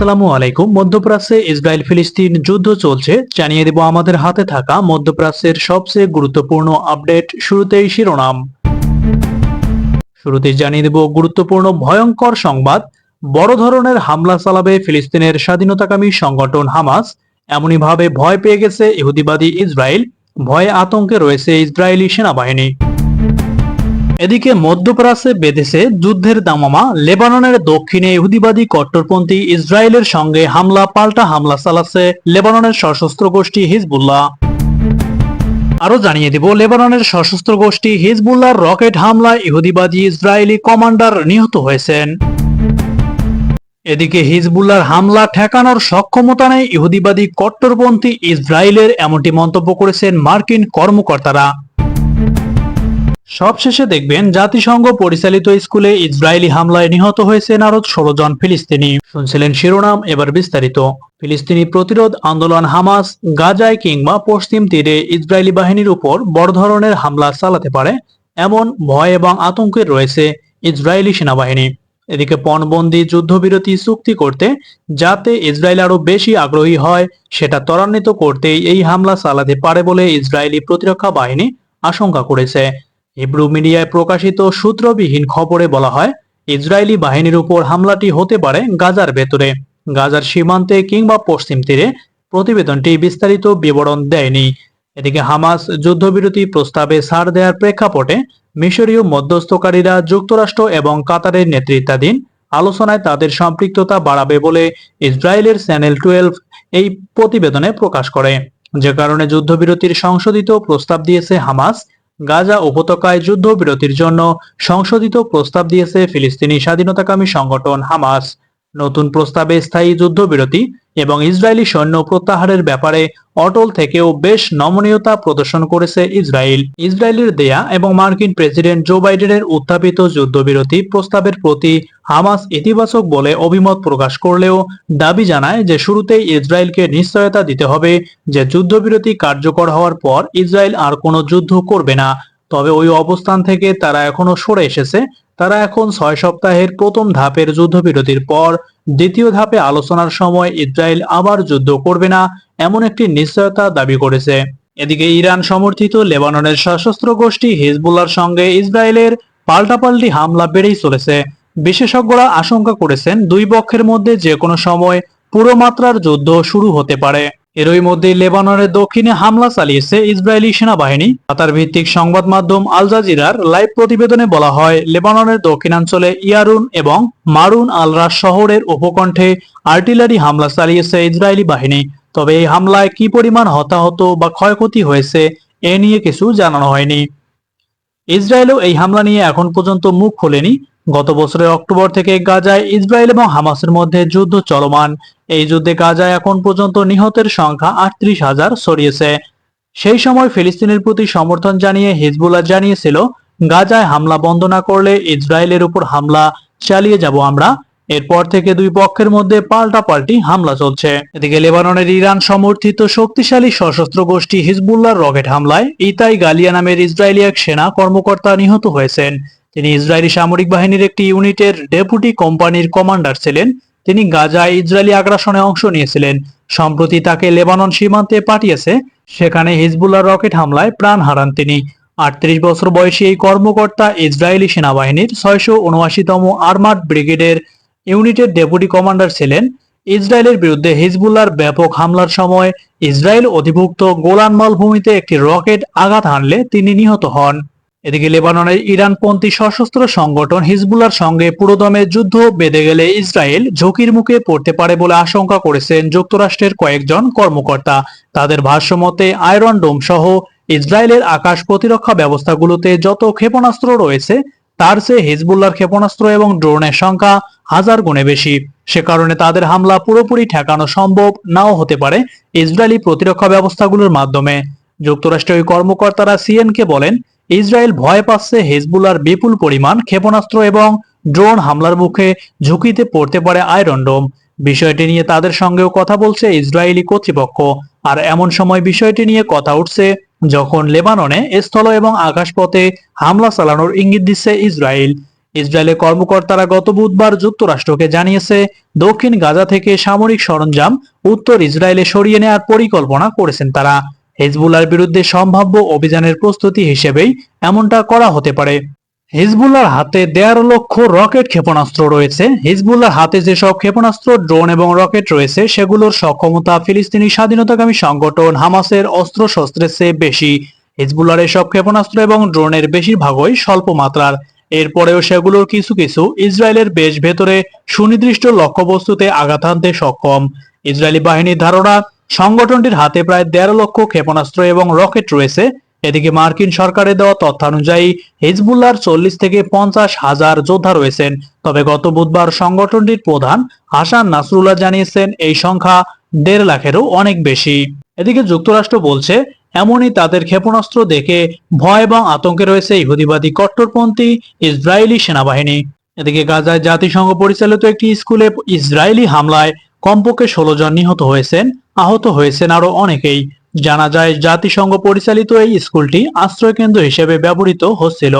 আসসালামু আলাইকুম। মধ্যপ্রাচ্যে ইসরায়েল ফিলিস্তিন যুদ্ধ চলছে। জানিয়ে দেব আমাদের হাতে থাকা মধ্যপ্রাচ্যের সবচেয়ে গুরুত্বপূর্ণ আপডেট শুরুতেই শিরোনাম। শুরুতেই জানিয়ে দেব গুরুত্বপূর্ণ ভয়ঙ্কর সংবাদ। বড় ধরনের হামলা চালাবে ফিলিস্তিনের স্বাধীনতাকামী সংগঠন হামাস। এমনইভাবে ভয় পেয়ে গেছে ইহুদিবাদী ইসরায়েল। ভয়ে আতঙ্কে রয়েছে ইসরায়েলি সেনাবাহিনী। এদিকে মধ্যপ্রাচ্যে বেঁধেছে যুদ্ধের দামামা। লেবাননের দক্ষিণে ইহুদিবাদী কট্টরপন্থী ইসরায়েলের সঙ্গে হামলা, পাল্টা হামলা চালাচ্ছে লেবাননের সশস্ত্র গোষ্ঠী হিজবুল্লাহ। আরও জানিয়ে দিব, লেবাননের সশস্ত্র গোষ্ঠী হিজবুল্লাহর রকেট হামলায় ইহুদিবাদী ইসরায়েলি কমান্ডার নিহত হয়েছেন। এদিকে হিজবুল্লাহর হামলা ঠেকানোর সক্ষমতা নেই ইহুদিবাদী কট্টরপন্থী ইসরায়েলের, এমনটি মন্তব্য করেছেন মার্কিন কর্মকর্তারা। সবশেষে দেখবেন জাতিসংঘ পরিচালিত স্কুলে ইসরায়েলি হামলায় নিহত হয়েছেন আরও ষোলো জন ফিলিস্তিনি। শুনছিলেন শিরোনাম, এবার বিস্তারিত। ফিলিস্তিনি প্রতিরোধ আন্দোলন হামাস গাজায় কিংবা পশ্চিম তীরে ইসরায়েলি বাহিনীর উপর বড় ধরনের হামলা চালাতে পারে, এমন ভয় এবং আতঙ্কের রয়েছে ইসরায়েলি সেনাবাহিনী। এদিকে পণবন্দি যুদ্ধবিরতি চুক্তি করতে যাতে ইসরায়েল আরও বেশি আগ্রহী হয়, সেটা ত্বরান্বিত করতেই এই হামলা চালাতে পারে বলে ইসরায়েলি প্রতিরক্ষা বাহিনী আশঙ্কা করেছে। হিব্রু মিডিয়ায় প্রকাশিত সূত্রবিহীন খবরে বলা হয়, ইসরায়েলি বাহিনীর উপর হামলাটি হতে পারে গাজার ভেতরে। গাজার সীমান্তে কিংবা পশ্চিম তীরে প্রতিবেদনটি বিস্তারিত বিবরণ দেয়নি। এদিকে হামাস যুদ্ধবিরতি প্রস্তাবে ছাড় দেওয়ার প্রেক্ষাপটে মিশরীয় মধ্যস্থকারীরা যুক্তরাষ্ট্র এবং কাতারের নেতৃত্বাধীন আলোচনায় তাদের সম্পৃক্ততা বাড়াবে বলে ইসরায়েলের চ্যানেল টুয়েলভ এই প্রতিবেদনে প্রকাশ করে। যে কারণে যুদ্ধবিরতির সংশোধিত প্রস্তাব দিয়েছে হামাস গাজা উপত্যকায় যুদ্ধবিরতির জন্য সংশোধিত প্রস্তাব দিয়েছে ফিলিস্তিনি স্বাধীনতাকামী সংগঠন হামাস। নতুন প্রস্তাবে স্থায়ী যুদ্ধবিরতি এবং ইসরায়েলি সৈন্য প্রত্যাহারের ব্যাপারে অটল থেকেও বেশ নমনীয়তা প্রদর্শন করেছে ইসরায়েল। ইসরায়েলের দেয়া এবং মার্কিন প্রেসিডেন্ট জো বাইডেনের উত্থাপিত যুদ্ধবিরতি প্রস্তাবের প্রতি হামাস ইতিবাচক বলে অভিমত প্রকাশ করলেও দাবি জানায় যে শুরুতেই ইসরায়েলকে নিশ্চয়তা দিতে হবে যে যুদ্ধবিরতি কার্যকর হওয়ার পর ইসরায়েল আর কোনো যুদ্ধ করবে না। তবে ওই অবস্থান থেকে তারা এখনও সরে এসেছে তারা এখন ছয় সপ্তাহের প্রথম ধাপের যুদ্ধবিরতির পর দ্বিতীয় ধাপে আলোচনার সময় ইসরায়েল আবার যুদ্ধ করবে না, এমন একটি নিশ্চয়তা দাবি করেছে। এদিকে ইরান সমর্থিত লেবাননের সশস্ত্র গোষ্ঠী হিজবুল্লার সঙ্গে ইসরায়েলের পাল্টাপাল্টি হামলা বেড়েই চলেছে। বিশেষজ্ঞরা আশঙ্কা করেছেন দুই পক্ষের মধ্যে যে কোনো সময় পুরো মাত্রার যুদ্ধ শুরু হতে পারে। এরই মধ্যে লেবাননের দক্ষিণে হামলা চালিয়েছে ইসরায়েলি সেনাবাহিনী। কাতার ভিত্তিক সংবাদ মাধ্যম আল জাজিরার লাইভ প্রতিবেদনে বলা হয়, লেবাননের দক্ষিণাঞ্চলে ইয়ারুন এবং মারুন আল রাস শহরের উপকণ্ঠে আর্টিলারি হামলা চালিয়েছে ইসরায়েলি বাহিনী। তবে এই হামলায় কি পরিমাণ হতাহত বা ক্ষয়ক্ষতি হয়েছে, এ নিয়ে কিছু জানানো হয়নি। ইসরায়েলও এই হামলা নিয়ে এখন পর্যন্ত মুখ খোলেনি। গত বছরের অক্টোবর থেকে গাজায় ইসরায়েল এবং হামাসের মধ্যে যুদ্ধ চলমান। এই যুদ্ধে গাজায় এখন পর্যন্ত নিহতের সংখ্যা আটত্রিশ হাজার ছড়িয়েছে। সেই সময় ফিলিস্তিনের প্রতি সমর্থন জানিয়ে হিজবুল্লাহ জানিয়েছিল, গাজায় হামলা বন্ধ না করলে ইসরায়েলের উপর হামলা চালিয়ে যাব আমরা। এরপর থেকে দুই পক্ষের মধ্যে পাল্টাপাল্টি হামলা চলছে। এদিকে লেবাননের ইরান সমর্থিত শক্তিশালী সশস্ত্র গোষ্ঠী হিজবুল্লাহর রকেট হামলায় ইতাই গালিয়া নামের ইসরায়েলি এক সেনা কর্মকর্তা নিহত হয়েছেন। তিনি ইসরায়েলি সামরিক বাহিনীর একটি ইউনিটের ডেপুটি কোম্পানির কমান্ডার ছিলেন। তিনি গাজায় ইসরায়েলি আগ্রাসনে অংশ নিয়েছিলেন। সম্প্রতি তাকে লেবানন সীমান্তে পাঠিয়েছে। সেখানে হিজবুল্লাহ রকেট হামলায় প্রাণ হারান তিনি। আটত্রিশ বছর বয়সী এই কর্মকর্তা ইসরায়েলি সেনাবাহিনীর ছয়শো উনআশিতম আর্মার্ড ব্রিগেডের ইউনিটের ডেপুটি কমান্ডার ছিলেন। ইসরায়েলের বিরুদ্ধে হিজবুল্লাহর ব্যাপক হামলার সময় ইসরায়েল অধিভুক্ত গোলান মালভূমিতে একটি রকেট আঘাত হানলে তিনি নিহত হন। এদিকে লেবাননের ইরানপন্থী সশস্ত্র সংগঠন হিজবুল্লার সঙ্গে পুরোদমে যুদ্ধ বেঁধে গেলে ইসরায়েল ঝুঁকির মুখে পড়তে পারে বলে আশঙ্কা করেছেন যুক্তরাষ্ট্রের কয়েকজন কর্মকর্তা। তাদের ভাষ্যমতে, আয়রন ডোম সহ ইসরায়েলের আকাশ প্রতিরক্ষা ব্যবস্থাগুলোতে যত ক্ষেপণাস্ত্র রয়েছে, তার চেয়ে হিজবুল্লার ক্ষেপণাস্ত্র এবং ড্রোনের সংখ্যা হাজার গুণে বেশি। সে কারণে তাদের হামলা পুরোপুরি ঠেকানো সম্ভব নাও হতে পারে ইসরায়েলি প্রতিরক্ষা ব্যবস্থাগুলোর মাধ্যমে। যুক্তরাষ্ট্রের কর্মকর্তারা সিএনকে বলেন ইসরায়েল ভয় পাচ্ছে হেজবুলার বিপুল পরিমাণ ক্ষেপণাস্ত্র এবং ড্রোন হামলার মুখে ঝুঁকিতে পড়তে পারে আয়রন ডোম। বিষয়টি নিয়ে তাদের সঙ্গেও কথা বলছে ইসরায়েলি কর্তৃপক্ষ। আর এমন সময় বিষয়টি নিয়ে কথা উঠছে যখন লেবাননে স্থল এবং আকাশপথে হামলা চালানোর ইঙ্গিত দিচ্ছে ইসরায়েল। ইসরায়েলের কর্মকর্তারা গত বুধবার যুক্তরাষ্ট্রকে জানিয়েছে, দক্ষিণ গাজা থেকে সামরিক সরঞ্জাম উত্তর ইসরায়েলে সরিয়ে নেওয়ার পরিকল্পনা করেছেন তারা। হিজবুল্লার বিরুদ্ধে সম্ভাব্য অভিযানের প্রস্তুতি হিসেবেই এমনটা করা হতে পারে। হিজবুল্লার হাতে দেড় লক্ষ রকেট ক্ষেপণাস্ত্র রয়েছে। হিজবুল্লার হাতে যেসব ক্ষেপণাস্ত্র, ড্রোন এবং রকেট রয়েছে, সেগুলোর সক্ষমতা ফিলিস্তিনি স্বাধীনতাকামী সংগঠন হামাসের অস্ত্র শস্ত্রের চেয়ে বেশি। হিজবুল্লার এসব ক্ষেপণাস্ত্র এবং ড্রোনের বেশিরভাগই স্বল্প মাত্রার এরপরেও সেগুলোর কিছু কিছু ইসরায়েলের বেশ ভেতরে সুনির্দিষ্ট লক্ষ্যবস্তুতে আঘাত হানতে সক্ষম। ইসরায়েলি বাহিনীর ধারণা সংগঠনটির হাতে প্রায় দেড় লক্ষ ক্ষেপণাস্ত্র এবং রকেট রয়েছে। এদিকে মার্কিন সরকারের দেওয়া তথ্যানুযায়ী হিজবুল্লাহর চল্লিশ থেকে পঞ্চাশ হাজার যোদ্ধা রয়েছেন। তবে গত বুধবার সংগঠনটির প্রধান হাসান নাসরুল্লাহ জানিয়েছেন, এই সংখ্যা দেড় লাখেরও অনেক বেশি। এদিকে যুক্তরাষ্ট্র বলছে, এমনই তাদের ক্ষেপণাস্ত্র দেখে ভয় এবং আতঙ্কে রয়েছে ইহুদিবাদী কট্টরপন্থী ইসরায়েলি সেনাবাহিনী। এদিকে গাজায় জাতিসংঘ পরিচালিত একটি স্কুলে ইসরায়েলি হামলায় কমপক্ষে ষোলো জন নিহত হয়েছেন। আহত হয়েছেন আরও অনেকেই। জানা যায়, জাতিসংঘ পরিচালিত এই স্কুলটি আশ্রয়কেন্দ্র হিসেবে ব্যবহৃত হচ্ছিল।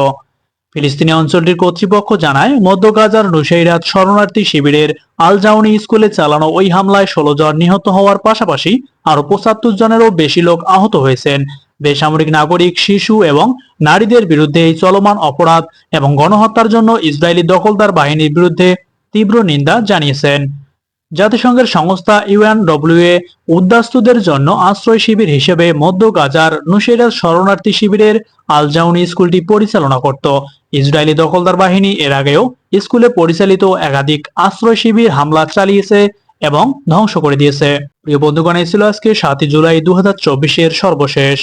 ফিলিস্তিনি অঞ্চলটির কর্তৃপক্ষ জানায়, মধ্য গাজার নুসাইরাত শরণার্থী শিবিরের আল জাউনি স্কুলে চালানো ওই হামলায় ষোলো জন নিহত হওয়ার পাশাপাশি আরও পঁচাত্তর জনেরও বেশি লোক আহত হয়েছেন। বেসামরিক নাগরিক, শিশু এবং নারীদের বিরুদ্ধে এই চলমান অপরাধ এবং গণহত্যার জন্য ইসরায়েলি দখলদার বাহিনীর বিরুদ্ধে তীব্র নিন্দা জানিয়েছেন। জাতিসংঘের সংস্থা ইউএনডব্লিউএ উদ্বাস্তুদের জন্য আশ্রয় শিবির হিসেবে মধ্য গাজার নুসেরাত শরণার্থী শিবিরের আলজাউনি স্কুলটি পরিচালনা করত। ইসরায়েলি দখলদার বাহিনী এর আগেও স্কুলে পরিচালিত একাধিক আশ্রয় শিবির হামলা চালিয়েছে এবং ধ্বংস করে দিয়েছে। প্রিয় বন্ধুগণ ছিল আজকে সাতই জুলাই দু হাজার সর্বশেষ।